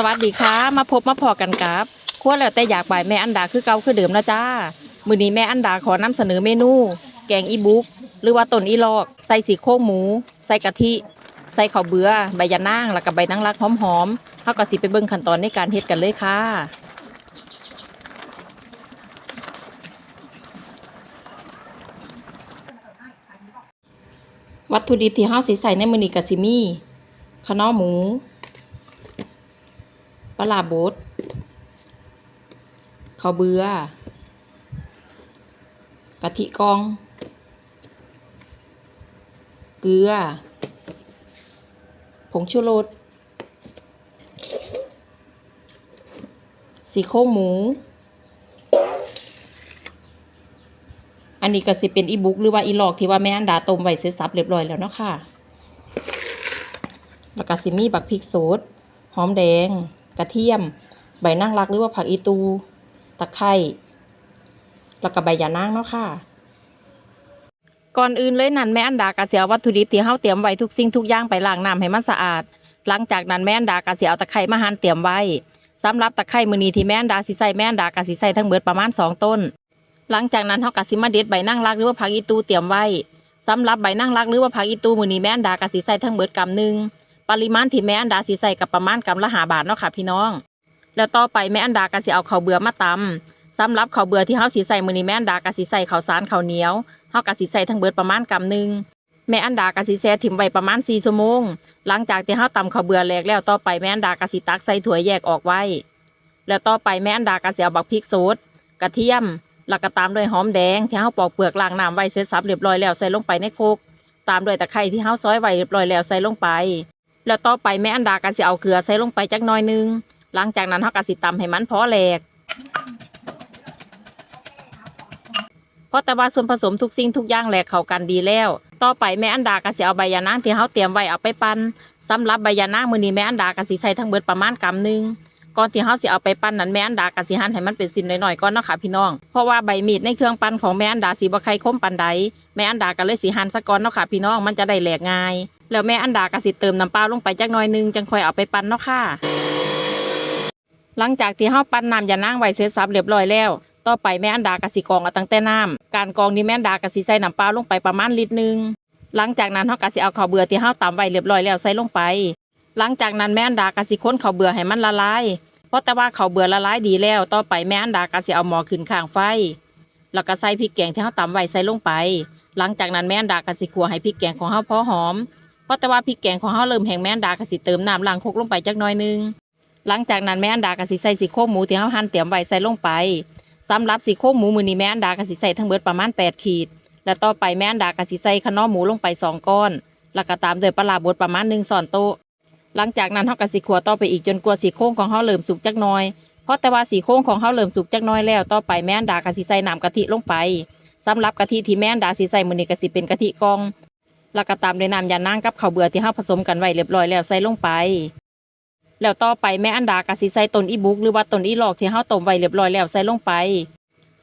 สวัสดีค่ะ มาพบมาพอกันกับครัวแล้วแต่อยากบ่ายแม่อันดาคือเก่าคือเดิมนะจ้า มื้อนี้แม่อันดาขอนำเสนอเมนู แกงอีบุกหรือว่าต้นอีลอก ใส่สีโครงหมู ใส่กะทิ ใส่ข้าวเบือใบยะนางแล้วก็ใบนางรักหอมๆเฮาก็สิไปเบิ่งขั้นตอนในการเฮ็ดกันเลยค่ะวัตถุดิบที่เฮาสิใส่ในมื้อนี้ก็สิมีข้านียวหมู ปลาบดข้าวเบือกะทิกอง เกลือ ผงชูรสสีโครงหมู อันนี้ก็สิเป็นอีบุ๊กหรือว่าอีหลอกที่ว่าแม่อันดาต้มไว้เสร็จสับเรียบร้อยแล้วเนาะค่ะ แล้วก็สิมีบักพริกสดหอมแดง กระเทียม ใบนางรักหรือว่าผักอีตู ตะไคร้แล้วก็ใบยานางเนาะค่ะ ก่อนอื่นเลยนั่นแม่อันดากระเสียวัตถุดิบที่เฮาเตรียมไว้ทุกสิ่งทุกอย่างไปล้างน้ำให้มันสะอาด หลังจากนั้นแม่อันดากระสิเอาตะไคร้มาหั่นเตรียมไว้สำหรับตะไคร้มือนีที่แม่อันดาสิใส่แม่อันดากระสิใส่ทั้งเบิดประมาณสองต้น หลังจากนั้นเฮากระสิมาเด็ดใบนางรักหรือว่าผักอีตูเตรียมไว้สำหรับใบนางรักหรือว่าผักอีตูมือนีแม่อันดากระสิใส่ทั้งเบิดกำหนึง ปริมาณที่แม่อันดาสิใส่กับประมาณกำละ5บาทเนาะค่ะพี่น้อง แล้วต่อไปแม่อันดาก็สิเอาข้าวเบื่อมาตำสำหรับข้าวเบื่อที่เฮาสิใส่มื้อนี้แม่อันดาก็สิใส่ข้าวสารข้าวเหนียวเฮาก็สิใส่ทั้งเบิดประมาณกำหนึ่งแม่อันดาก็สิแช่ถิ่มไว้ประมาณ4ชั่วโมง หลังจากที่เฮาตำข้าวเบื่อแหลกแล้วต่อไปแม่อันดาก็สิตักใส่ถ้วแยกออกไว้ แล้วต่อไปแม่อันดาก็สิเอาบักพริกสดกระเทียม แล้วก็ตามด้วยหอมแดงที่เฮาปอกเปลือกล้างน้ำไว้เสร็จสับเรียบร้อยแล้วใส่ลงไปในโคก ตามด้วยตะไคร้ที่เฮาซอยไว้เรียบร้อยแล้วใส่ลงไป แล้วต่อไปแม่อันดาก็สิเอาเกลือใส่ลงไปจักหน่อยนึง หลังจากนั้นเฮาก็สิตำให้มันพอแหลกเพราะแต่ว่าส่วนผสมทุกสิ่งทุกอย่างแหลกเข้ากันดีแล้ว ต่อไปแม่อันดาก็สิเอาใบยานางที่เฮาเตรียมไว้เอาไปปั้นสำหรับใบยานางมื้อนี้แม่อันดาก็สิใส่ทั้งเบิดประมาณกำนึง ก่อนที่เฮาสิเอาไปปั้นนั้นแม่นดาก็สิหั่นให้มันเป็นสิ้นน้อยๆก่อนเนาะค่ะพี่น้อง เพราะว่าใบมีดในเครื่องปั้นของแม่นดาสิบ่ใครคมปานใดแม่นดาก็เลยสิหั่นซะก่อนเนาะค่ะพี่น้องมันจะได้แหลกง่ายแล้วแม่อันดาก็สิเติมน้ำเปล่าลงไปจักหน่อยนึงจังค่อยเอาไปปั้นเนาะค่ะ หลังจากที่เฮาปั้นน้ำยานางไว้เสร็จสับเรียบร้อยแล้ว ต่อไปแม่อันดากะสิกองเอาตั้งแต่น้ำการกองนี่แม่อันดากะสิใส่น้ำเปล่าลงไปประมาณลิตรหนึงหลังจากนั้นเฮากะสิเอาข้าวเบื่อที่เฮาตำไว้เรียบร้อยแล้วใส่ลงไป หลังจากนั้นแม่อันดากะสิค้นเขาเบื่อให้มันละลาย เพราะแต่ว่าเขาเบื่อละลายดีแล้ว ต่อไปแม่อันดากะสิเอาหม้อขึ้นข้างไฟ แล้วก็ใส่พริกแกงที่เฮาตำไว้ใส่ลงไป หลังจากนั้นแม่อันดากะสิคั่วให้พริกแกงของเฮาพอหอม เพราะแต่ว่าพริกแกงของเฮาเริ่มแห้งแม่อันดากะสิเติมน้ำล้างคกลงไปจักหน่อยนึง หลังจากนั้นแม่อันดาก็สิใส่สีโครงหมูที่เฮาหั่นเตรียมไว้ใส่ลงไปสำหรับสีโครงหมูมือนี้แม่อันดาก็สิใส่ทั้งเบิดประมาณ 8 ขีด แล้วต่อไปแม่อันดาก็สิใส่ขนอหมูลงไปสองก้อนแล้วก็ตามด้วยปลาร้าบดประมาณ1ช้อนโต๊ะ หลังจากนั้นเฮาก็สิคั่วต่อไปอีกจนกว่าสีโครงของเฮาเริ่มสุกจักหน่อย เพราะแต่ว่าสีโครงของเฮาเริ่มสุกจักหน่อยแล้วต่อไปแม่นดาก็สิใส่น้ำกะทิลงไปสำหรับกะทิที่แม่นดาสิใส่มื้อนี้ก็สิเป็นกะทิกองแล้วก็ตามด้วยน้ำยานางกับข้าวเบื่อที่เฮาผสมกันไว้เรียบร้อยแล้วใส่ลงไปแล้วต่อไปแม่อันดากะสิใส่ต้นอีบุกหรือว่าต้นอีหลอกที่เฮาต้มไว้เรียบร้อยแล้วใส่ลงไป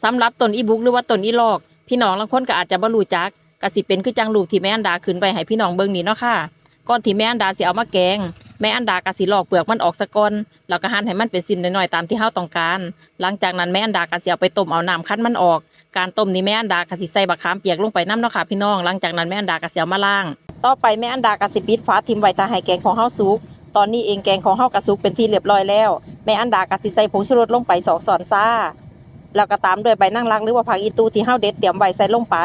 สำหรับต้นอีบุกหรือว่าต้นอีหลอก พี่น้องบางคนก็อาจจะบ่รู้จักก็สิเป็นคือจังลูกที่แม่อันดาขึ้นไปให้พี่น้องเบิ่งนี่เนาะค่ะ ก่อนที่แม่อันดาสิเอามาแกง แม่อันดากะสิลอกเปลือกมันออกซะก่อนแล้วก็หั่นให้มันเป็นสิ้นน้อยๆตามที่เฮาต้องการ หลังจากนั้นแม่อันดากะสิเอาไปต้มเอาน้ำคั้นมันออก การต้มนี่แม่อันดากะสิใส่บักขามเปียกลงไปน้ำเนาะค่ะพี่น้อง หลังจากนั้นแม่อันดากะสิเอามาล้าง ต่อไปแม่อันดากะสิปิดฝาทิมไว้ถ้าให้แกงของเฮาสุกตอนนี้เองแกงของเฮากระสุกเป็นที่เรียบร้อยแล้วแม่อันดากะสิใส่ผงชูรสลงไปสองช้อนซ่าแล้วก็ตามด้วยใบนั่งรักหรือว่าผักอีตูที่เฮาเด็ดเตรียมไว้ใส่ลงไป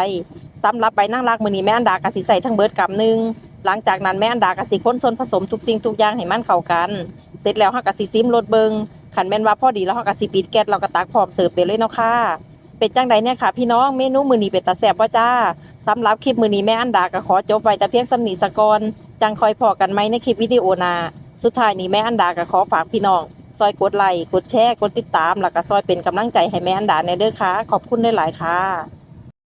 สำหรับใบนั่งรักมื้อนี้แม่อันดากะสิใส่ทั้งเบิดกำนึง หลังจากนั้นแม่อันดากะสิคนส่วนผสมทุกสิ่งทุกอย่างให้มันเข้ากัน เสร็จแล้วเฮากะสิซิมรสเบิงคันแม่นว่าพอดีแล้วเฮากะสิปิดแก๊สเราก็ตักพร้อมเสิร์ฟไปเลยเนาะค่ะเป็นจังใดเนี่ยค่ะพี่น้องเมนูมื้อนี้เป็นตาแซ่บบ่จ้าสำหรับคลิปมื้อนี้แม่อันดาก็ขอจบไว้แต่เพียงสำนีสะกอนจังคอยพอกันไหมในคลิปวิดีโอหน้าสุดท้ายนี้แม่อันดาก็ขอฝากพี่น้อง ซอยกดไลค์กดแชร์กดติดตาม แล้วก็ซอยเป็นกำลังใจให้แม่อันดาในเด้อค่ะขอบคุณหลายๆค่ะ